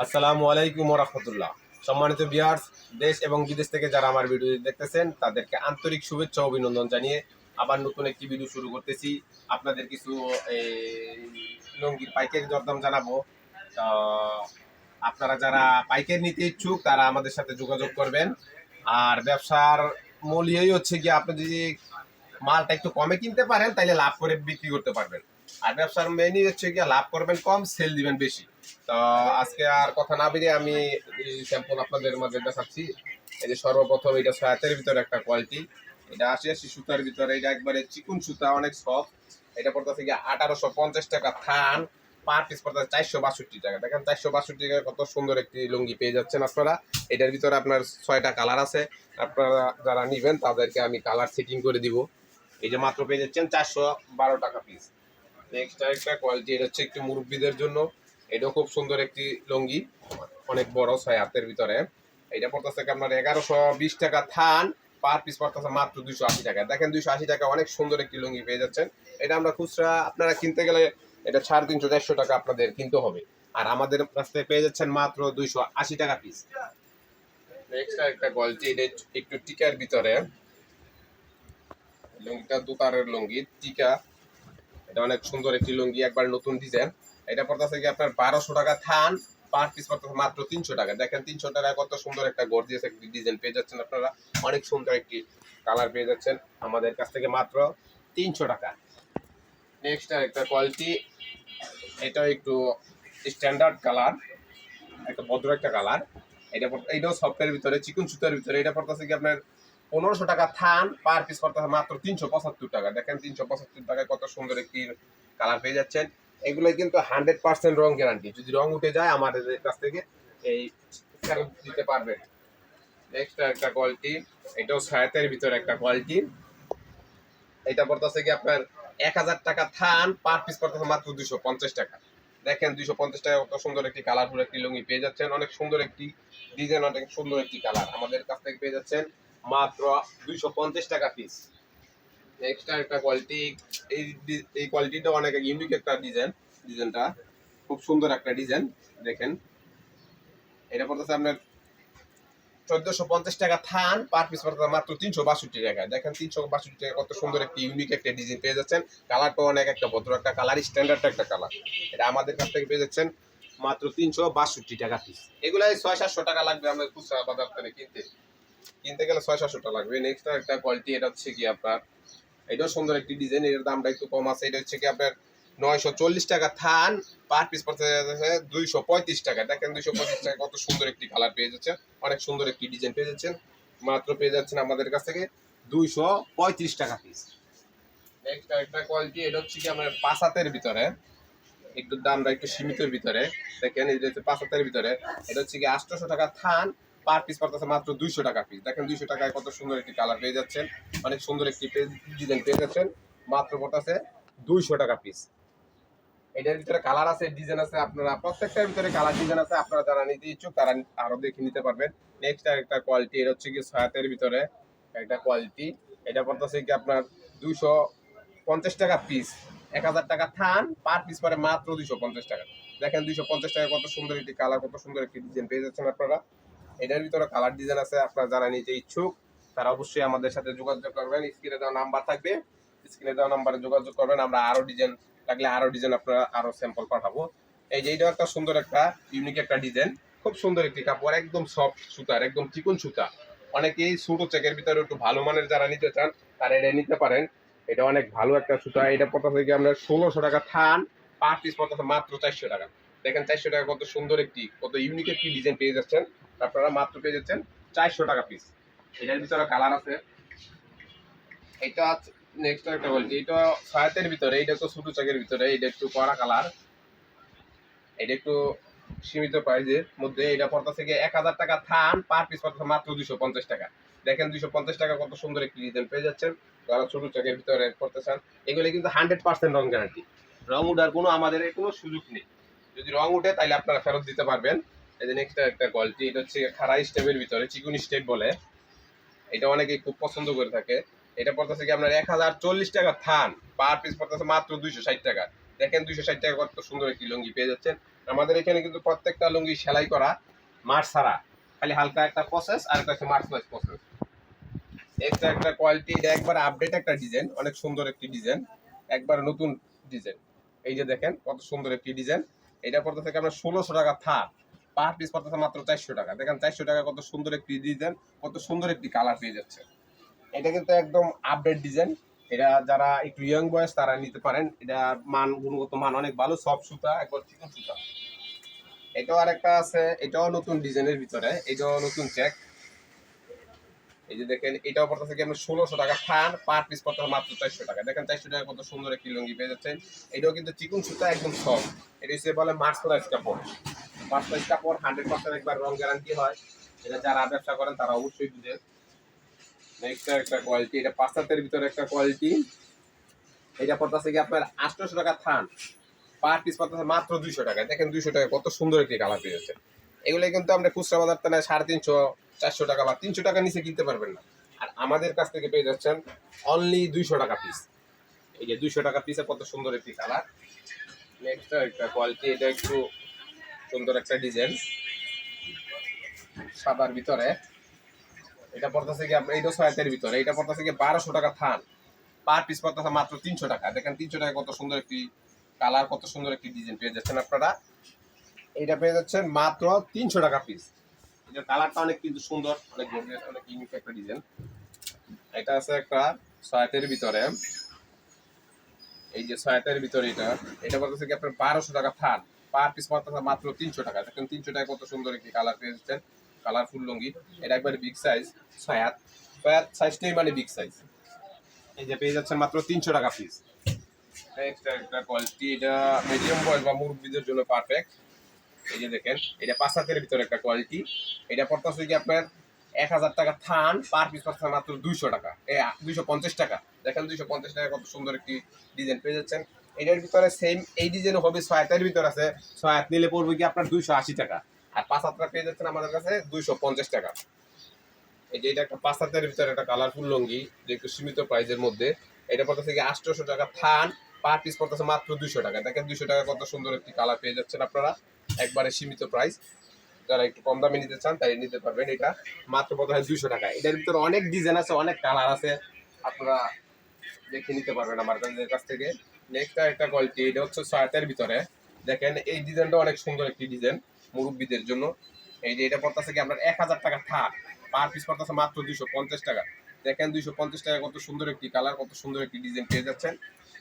আসসালামু আলাইকুম রহমতুল্লাহ। সম্মানিত বিয়ার্স দেশ এবং বিদেশ থেকে যারা আমার ভিডিও দেখতেছেন, তাদেরকে আন্তরিক শুভেচ্ছা অভিনন্দন জানিয়ে আবার নতুন একটি ভিডিও শুরু করতেছি। আপনাদের কিছু লুঙ্গির পাইকারি দরদাম জানাব। আপনারা যারা পাইকারি নিতে ইচ্ছুক, তারা আমাদের সাথে যোগাযোগ করবেন। আর ব্যবসার মূল ইয়েই হচ্ছে কি আপনি যদি মালটা একটু কমে কিনতে পারেন তাহলে লাভ করে বিক্রি করতে পারবেন। আর ব্যবসার মেনই হচ্ছে কি লাভ করবেন কম সেল দিবেন বেশি। তো আজকে আর কথা না বেরিয়ে আমি স্যাম্পল আপনাদের মাঝে দেখাচ্ছি। এই যে সর্বপ্রথম এটা সয়াতের ভিতরে একটা কোয়ালিটি এটা আশি আশি সুতার ভিতরে, এটা একবারে চিকুন সুতা, অনেক সফট এটা পড়তেছে গিয়ে আঠারোশো পঞ্চাশ টাকা থান পার পিস পড়তেছে চারশো বাষট্টি টাকা। দেখেন চারশো বাষট্টি টাকা কত সুন্দর একটি লুঙ্গি পেয়ে যাচ্ছেন আপনারা। এটার ভিতরে আপনার ছয়টা কালার আছে। আপনারা যারা নিবেন, তাদেরকে আমি কালার সেটিং করে দিব। এই যে মাত্র পেয়ে যাচ্ছেন চারশো বারো টাকা পিস নেক্সট আরেকটা কোয়ালিটি এটা হচ্ছে একটু মুরব্বীদের জন্য। এটাও খুব সুন্দর একটি লুঙ্গি, অনেক বড় ছয় হাতের ভিতরে। এটা পড়তেছে আপনার এগারোশো বিশ টাকা থান, পার পিস পড়তেছে মাত্র দুইশো আশি টাকা। দেখেন দুইশো আশি টাকা অনেক সুন্দর একটি লুঙ্গি পেয়ে যাচ্ছেন। এটা আমরা খুচরা, আপনারা কিনতে গেলে এটা সাড়ে তিনশো চারশো টাকা আপনাদের কিনতে হবে। আর আমাদের কাছ থেকে পেয়ে যাচ্ছেন মাত্র দুইশো আশি টাকা পিস নেক্সট একটা এটা একটু টিকার ভিতরে। লুঙ্গিটা দুতারের লুঙ্গি, টিকা। এটা অনেক সুন্দর একটি লুঙ্গি, একবার নতুন ডিজাইন এটা পড়তেছে কি আপনার বারোশো টাকা থান পার পিস পড়তেছে মাত্র তিনশো টাকা। দেখেন তিনশো টাকায় কত সুন্দর একটা গর্জিয়াস একটি ডিজাইন পেয়ে যাচ্ছেন আপনারা। অনেক সুন্দর একটি কালার পেয়ে যাচ্ছেন আমাদের কাছ থেকে মাত্র তিনশো টাকা। নেক্সট একটা কোয়ালিটি এটাও একটু স্ট্যান্ডার্ড কালার একটা ভদ্র একটা কালার এটা এইটাও সফটের ভিতরে, চিকুন সুতার ভিতরে। এটা পড়তেছে কি আপনার পনেরোশো টাকা থান পার পিস পড়তেছে মাত্র তিনশো পঁচাত্তর টাকা। দেখেন তিনশো পঁচাত্তর টাকায় কত সুন্দর একটি কালার পেয়ে যাচ্ছেন। এগুলো কিন্তু হান্ড্রেড পার্সেন্ট রং গ্যারান্টি যদি রং উঠে যায়, আমাদের কাছ থেকে এই ফেরত দিতে পারবেন নেক্সট একটা কোয়ালিটি এটাও সায়াতের ভিতরে একটা কোয়ালিটি এটা পড়তেছে কি আপনার এক হাজার টাকা থান পার পিস পড়তেছে মাত্র দুশো পঞ্চাশ টাকা। দেখেন দুইশো পঞ্চাশ টাকা কত সুন্দর একটি কালারফুল একটি লুঙ্গি পেয়ে যাচ্ছেন। অনেক সুন্দর একটি ডিজাইন অনেক সুন্দর একটি কালার আমাদের কাছ থেকে পেয়ে যাচ্ছেন। মাত্র দুইশো পঞ্চাশ টাকা পিস নেক্সট একটা কোয়ালিটি এই এই কোয়ালিটিটা অনেক ইউনিক একটা ডিজাইন ডিজাইনটা খুব সুন্দর একটা ডিজাইন দেখেন। এটা পড়তেছে আপনার চোদ্দশো পঞ্চাশ টাকা থান পার পিস পড়তেছে মাত্র তিনশো বাষট্টি টাকা। দেখেন তিনশো বাষট্টি টাকা, কত সুন্দর একটি ইউনিক একটা ডিজাইন পেয়ে যাচ্ছেন। কালারটা অনেক একটা ভদ্র একটা কালার স্ট্যান্ডার্ড একটা কালার এটা আমাদের কাছ থেকে পেয়ে যাচ্ছেন মাত্র তিনশো বাষট্টি টাকা পিস এগুলাই ছয় সাতশো টাকা লাগবে আমাদের খুচরা বাজার থেকে কিনতে। কিনতে গেলে ছয় সাতশো টাকা লাগবে। নেক্সট একটা কোয়ালিটি এটা হচ্ছে কি আপনার এটাও সুন্দর একটি ডিজাইন এর দামটা একটু কম আছে। এটা হচ্ছে কি আপনার নয়শো চল্লিশ টাকা থান পার পিস পড়তে দুইশো পঁয়ত্রিশ টাকা। দেখেন দুইশো পঁয়ত্রিশ টাকা কত সুন্দর একটি কালার পেয়ে যাচ্ছে অনেক সুন্দর একটি ডিজাইন পেয়ে যাচ্ছেন। মাত্র পেয়ে যাচ্ছেন আমাদের কাছ থেকে দুইশো পঁয়ত্রিশ টাকা পিস একটা কোয়ালিটি এটা হচ্ছে কি আমার পাঁচ হাতের ভিতরে। একটু দামটা একটু সীমিতের ভিতরে। দেখেন যে হচ্ছে পাঁচ হাতের ভিতরে। এটা হচ্ছে কি আটশোশো টাকা থান পার পিস পড়তেছে মাত্র দুইশো টাকা পিস দেখেন দুইশো টাকায় কত সুন্দর একটি কালার পেয়ে যাচ্ছেন। অনেক সুন্দর একটি ডিজাইন পেয়ে যাচ্ছেন। মাত্র পড়তেছে দুইশো টাকা পিস এটার ভিতরে কালার আছে ডিজাইন আছে আপনারা, প্রত্যেকটার ভিতরে কালার ডিজাইন আছে। আপনারা যারা নিতে ইচ্ছুক, তারা আরও দেখে নিতে পারবেন। নেক্সট একটা কোয়ালিটি এটা হচ্ছে কি ভিতরে একটা কোয়ালিটি এটা পড়তেছে কি আপনার দুইশো পঞ্চাশ টাকা পিস এক হাজার টাকা থান, পার পিস পরে মাত্র দুইশো পঞ্চাশ টাকা। দেখেন দুইশো পঞ্চাশ টাকা কত সুন্দর একটি কালার কত সুন্দর একটি ডিজাইন পেয়ে যাচ্ছেন আপনারা। এটার ভিতরে কালার ডিজাইন আছে, আপনারা যারা নিতে ইচ্ছুক, তারা অবশ্যই আমাদের সাথে যোগাযোগ করবেন। স্ক্রিনে দেওয়া নাম্বার থাকবে। স্ক্রিনে দেওয়া নাম্বারে যোগাযোগ করবেন। আমরা আরও ডিজাইন লাগলে আরও ডিজাইন আপনারা আরও স্যাম্পল পাঠাবো। এই যে এইটাও একটা সুন্দর একটা ইউনিক একটা ডিজাইন খুব সুন্দর একটি কাপড়, একদম সফট সুতার, একদম চিকন সুতা। অনেকেই ছোট চেকের ভিতরে একটু ভালো মানের যারা নিতে চান, তারা এটা নিতে পারেন। এটা অনেক ভালো একটা সুতা। এটা পড়তেছে কি আপনার ষোলোশো টাকা থান, পার পিস পড়তেছে মাত্র চারশো টাকা। দেখেন চারশো টাকা কত সুন্দর একটি, কত ইউনিক একটি ডিজাইন পেয়ে যাচ্ছেন। আপনারা মাত্র পেয়ে যাচ্ছেন চারশো টাকা পিস এটার ভিতরে কালার আছে। এটা নেক্সট একটা বলছি, এটা ছয়াতের ভিতরে, এটা তো ছোট চাকের ভিতরে, এটা একটু কড়া কালার এটা একটু সীমিত প্রাইজের মধ্যে, এটা পড়তা থেকে এক হাজার টাকা থান পার পিস পড়তেছে মাত্র দুশো পঞ্চাশ টাকা। দেখেন দুশো পঞ্চাশ টাকা কত সুন্দর একটি ডিজাইন পেয়ে যাচ্ছেন। যারা ছোট চাকের ভিতরে করতে চান, এগুলো কিন্তু হান্ড্রেড পার্সেন্ট রং গ্যারান্টি রং উঠার কোনো আমাদের কোনো সুযোগ নেই। যদি রং উঠে তাহলে আপনারা ফেরত দিতে পারবেন। এই যে নেক্সট একটা কোয়ালিটি এটা হচ্ছে খাড়া স্টেপের ভিতরে, চিকুন স্টেপ বলে। এটা অনেকেই খুব পছন্দ করে থাকে। এটা পড়তেছে কি আপনার এক হাজার চল্লিশ টাকা থান। পার পিস পড়তেছে মাত্র দুইশো ষাট টাকা। দেখেন দুইশো ষাট টাকা কত সুন্দর একটি লুঙ্গি পেয়ে যাচ্ছেন। আমাদের এখানে কিন্তু প্রত্যেকটা লুঙ্গি সেলাই করা মার ছাড়া। খালি হালকা একটা প্রসেস আর একটা মার্চ ওয়াইজ প্রসেস একটা একটা কোয়ালিটি এটা একবার আপডেট একটা ডিজাইন অনেক সুন্দর একটি ডিজাইন একবার নতুন ডিজাইন এই যে দেখেন, কত সুন্দর একটি ডিজাইন এটা পড়তে থেকে আমরা ষোলোশো টাকা থার। পার পিস পড়তেছে মাত্র চারশো টাকা। দেখেন চারশো টাকা কত সুন্দর একটি ডিজাইন কত সুন্দর একটি কালার পেয়ে যাচ্ছে। এটা কিন্তু একদম আপডেট ডিজাইন এটা যারা একটু ইয়াং বয়স তারা নিতে পারেন। এটা মান, গুণগত মান অনেক ভালো, সব সুতা, একবার চিকন সুতা। এটাও আরেকটা আছে, এটাও নতুন ডিজাইনের ভিতরে, এটাও নতুন চেক এই যে দেখেন, এটাও পড়তেছে কি আমরা ষোলোশো টাকা থান পার পিস পড়তে মাত্র চারশো টাকা। দেখেন চারশো টাকা কত সুন্দর একটি লুঙ্গি পেয়ে যাচ্ছেন। এটাও কিন্তু চিকুন সুতা, একদম সফট এটা হচ্ছে বলে মার্সলাইজ কাপড়। মার্সলাইজ কাপড় হান্ড্রেড পার্সেন্ট একবার রং গ্যারান্টি হয়। এটা যারা ব্যবসা করেন, তারা অবশ্যই বুঝে। নেক্সট একটা কোয়ালিটি এটা পাঁচ হাতের ভিতরে একটা কোয়ালিটি এটা পড়তেছে কি আপনার আটশোশো টাকা থান পার পিস পড়তেছে মাত্র দুইশো টাকা। দেখেন দুইশো টাকা, কত সুন্দর একটি কালার পেয়ে যাচ্ছে এগুলো কিন্তু আমরা খুচরা বাজার থেকে সাড়ে তিনশো চারশো টাকা বা তিনশো টাকা নিচে কিনতে পারবেন না। আর আমাদের কাছ থেকে পেয়ে যাচ্ছেন অনলি দুইশো টাকা পিস এই যে দুইশো টাকা পিসে কত সুন্দর একটি কালার নেক্সট একটা কোয়ালিটি এটা একটু সুন্দর একটা ডিজাইন সাদার ভিতরে। এটা পড়তেছে কি আপনার এইটা ছয়াতের ভিতরে। এটা পড়তেছে কি বারোশো টাকা থান। পার পিস পড়তেছে মাত্র তিনশো টাকা। দেখেন তিনশো টাকা কত সুন্দর একটি কালার কত সুন্দর একটি ডিজাইন পেয়ে যাচ্ছেন আপনারা। এটা পেয়ে যাচ্ছেন মাত্র তিনশো টাকা পিস এটার কালারটা অনেক কিন্তু সুন্দর, অনেক গর্জিয়াস অনেক ইউনিক একটা ডিজাইন এটা আছে একটা ছয়াতের ভিতরে। এই যে ছয়াতের ভিতরে এটা এটা বলতেছে কি আপনার বারোশো টাকা থান। পার পিস পড়তেছে মাত্র তিনশো টাকা। দেখেন তিনশো টাকা কত সুন্দর একটি কালার পেয়ে যাচ্ছেন। কালারফুল লুঙ্গি। এটা একবারে বিগ সাইজ ছয়াত। ছয়াত সাইজটাই মানে বিগ সাইজ এই যে পেয়ে যাচ্ছেন মাত্র তিনশো টাকা পিস নেক্সট একটা কোয়ালিটি এটা মিডিয়াম বয়স বা মুরব্বীদের জন্য পারফেক্ট এই যে দেখেন, এটা পাঁচ হাতের ভিতরে একটা কোয়ালিটি এটা পড়তেছে আপনার এক হাজার টাকা থান পার পিস মাত্র দুইশো টাকা। এ, দুইশো পঞ্চাশ টাকা। দেখেন দুইশো পঞ্চাশ টাকা কত সুন্দর একটি ডিজাইন পেয়ে যাচ্ছেন। এটার ভিতরে সেম এই ডিজাইন হবে ভিতরে আছে। নিলে পড়বে কি আপনার দুইশো আশি টাকা। আর পাঁচ পেয়ে যাচ্ছেন আমাদের কাছে দুইশো পঞ্চাশ টাকা। এই যে এটা একটা পাঁচ হাতের ভিতরে একটা কালারফুল লুঙ্গি, যে একটু সীমিত প্রাইজের মধ্যে। এটা পড়তেছে কি আটশোশো টাকা থান পার পিস পড়তেছে মাত্র দুইশো টাকা। দেখেন দুইশো টাকা কত সুন্দর একটি কালার পেয়ে যাচ্ছেন আপনারা। একবারে সীমিত প্রাইস যারা একটু কম দামে নিতে চান তাই নিতে পারবেন। এটা মাত্র কত হয় দুইশো টাকা এটার ভিতরে অনেক ডিজাইন আছে, অনেক কালার আছে। আপনারা দেখে নিতে পারবেন আমার কাছে- থেকে। নেক্সট একটা কোয়ালিটি এটা হচ্ছে ছয়াতের ভিতরে। দেখেন, এই ডিজাইনটা অনেক সুন্দর একটি ডিজাইন মুরব্বীদের জন্য। এই যে এটা পড়তেছে কি আপনার এক হাজার টাকা থাক পার পিস পড়তেছে মাত্র দুইশো পঞ্চাশ টাকা। দেখেন, দুইশো পঞ্চাশ টাকা কত সুন্দর একটি কালার কত সুন্দর একটি ডিজাইন পেয়ে যাচ্ছেন।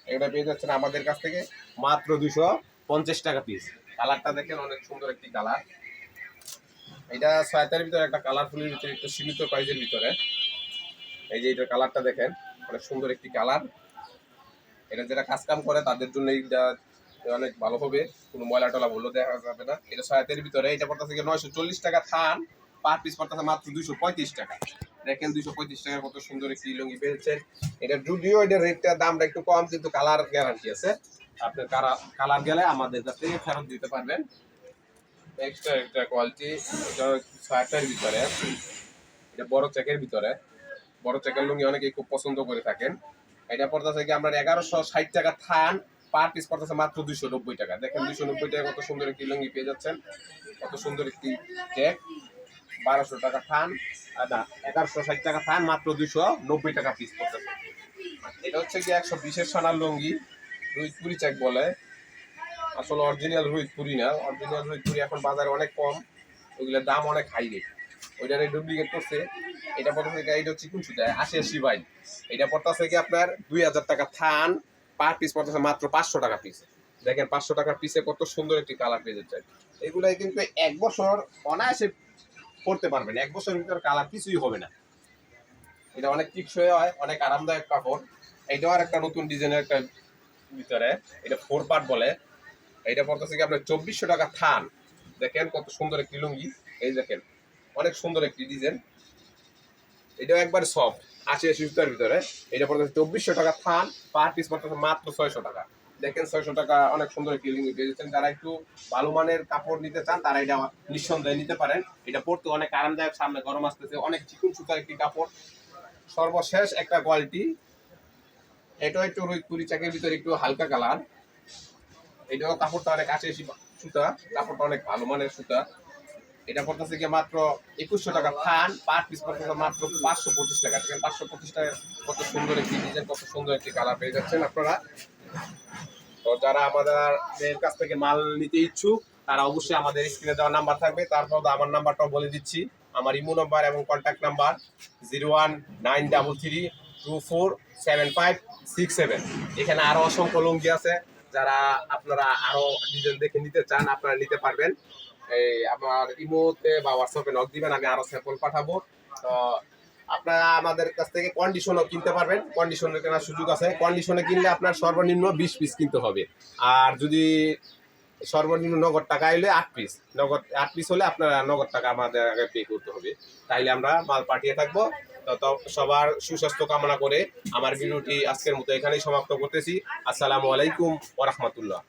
এটা পেয়ে যাচ্ছেন আমাদের কাছ থেকে মাত্র দুইশো পঞ্চাশ টাকা পিস কালারটা দেখেন অনেক সুন্দর একটি কালার। এটা ছয়তার ভিতরে একটা কালারফুলের ভিতরে, একটু সীমিত প্রাইজের ভিতরে। এই যে এটার কালারটা দেখেন, অনেক সুন্দর একটি কালার। এটা যারা কাজ কাম করে, তাদের জন্য এইটা অনেক ভালো হবে। কোনো ময়লা টলা বললেও দেখা যাবে না। এটা ছয়াতের ভিতরে, এটা পড়তে থেকে নয়শো চল্লিশ টাকা থান, পার পিস পড়তেছে মাত্র দুইশো পঁয়ত্রিশ টাকা। দেখেন দুইশো পঁয়ত্রিশ টাকার কত সুন্দর একটি লুঙ্গি পেয়েছেন এটা যদিও এটা রেটটা দামটা একটু কম, কিন্তু কালার গ্যারান্টি আছে। আপনার কালার গেলে আমাদের কাছ ফেরত দিতে পারবেন। এক্সট্রা একটা কোয়ালিটি ছয়টার ভিতরে। এটা বড় চেকের ভিতরে। বড় চেকের লুঙ্গি অনেকে খুব পছন্দ করে থাকেন। এটা পড়তেছে কি আমরা এগারোশো ষাট টাকা থান পার পিস পড়তেছে মাত্র দুইশো নব্বই টাকা। দেখেন দুইশো নব্বই টাকা কত সুন্দর একটি লুঙ্গি পেয়ে যাচ্ছেন। কত সুন্দর একটি চেক বারোশো টাকা থান এগারোশো ষাট টাকা থান, মাত্র দুইশো নব্বই টাকা পিস পড়তেছে। এটা হচ্ছে কি একশো বিশের সোনার লুঙ্গি। রুইতপুরি চেক বলে। আসলে অরিজিনাল রুইতপুরি না। অরিজিনাল রুইতপুরি এখন বাজারে অনেক কম। ওইগুলোর দাম অনেক হাই রেট ওইটারে ডুপ্লিকেট করছে। এটা পড়তে থেকে এটা চিকুন সুতায় আশি আশি বাই এটা পড়তেছে কি আপনার দুই হাজার টাকা থান। পার পিস পড়তেছে মাত্র পাঁচশো টাকা পিস দেখেন পাঁচশো টাকার পিসে কত সুন্দর একটি কালার পেয়ে যাচ্ছে। এগুলাই কিন্তু এক বছর অনায়াসে পড়তে পারবেন। এক বছরের ভিতরে কালার কিছুই হবে না। এটা অনেক টিকসই হয়, অনেক আরামদায়ক কাপড়। এটাও আর একটা নতুন ডিজাইনের একটা ভিতরে, এটা ফোর পার্ট বলে। এটা পড়তেছে কি, আপনার চব্বিশশো টাকা থান। দেখেন কত সুন্দর একটি লুঙ্গি। এই দেখেন, অনেক সুন্দর একটি ডিজাইন এটাও একবার সফট আশি আশি সুতার ভিতরে। এটা পড়তেছে চব্বিশশো টাকা থান পার পিস পড়তেছে মাত্র ছয়শো টাকা। দেখেন ছয়শো টাকা অনেক সুন্দর একটি লুঙ্গি পেয়েছেন। যারা একটু ভালো মানের কাপড় নিতে চান, তারা এটা নিঃসন্দেহে নিতে পারেন। এটা পড়তে অনেক আরামদায়ক, সামনে গরম আসতেছে, অনেক চিকুন সুতার একটি কাপড়। সর্বশেষ একটা কোয়ালিটি এটাও একটু কুড়ি চাকের ভিতরে একটু হালকা কালার। এটাও কাপড়টা অনেক আশি সুতা, কাপড়টা অনেক ভালো মানের সুতা। এটা পড়তেছে কি মাত্র একুশশো টাকা থান, পার পিস পড়তেছে মাত্র পাঁচশো পঁচিশ টাকা। দেখেন পাঁচশো পঁচিশ টাকা কত সুন্দর একটি ডিজাইন কত সুন্দর একটি কালার পেয়ে যাচ্ছেন আপনারা। তো যারা আমাদের কাছ থেকে মাল নিতে ইচ্ছুক, তারা অবশ্যই আমাদের স্ক্রিনে দেওয়া নাম্বার থাকবে। তারপর আমার নাম্বারটাও বলে দিচ্ছি। আমার ইমো নাম্বার এবং contact number zero one nine double three two four seven five six seven এখানে আরও অসংখ্য লুঙ্গি আছে যারা আপনারা আরও ডিজাইন দেখে নিতে চান আপনারা নিতে পারবেন এই আমার ইমোতে বা হোয়াটসঅ্যাপে নক দিবেন আমি আরও স্যাম্পল পাঠাবো তো আপনারা আমাদের কাছ থেকে কন্ডিশনও কিনতে পারবেন কন্ডিশনে কেনার সুযোগ আছে কন্ডিশনে কিনলে আপনার সর্বনিম্ন বিশ পিস কিনতে হবে আর যদি সর্বনিম্ন নগদ টাকা এলে আট পিস নগদ আট পিস হলে আপনারা নগদ টাকা আমাদের আগে পে করতে হবে তাইলে আমরা মাল পাঠিয়ে থাকব সবার সুস্বাস্থ্য কামনা করে আমার ভিডিওটি আজকের মতো এখানেই সমাপ্ত করতেছি। আসসালামু আলাইকুম ওরহমতুল্লাহ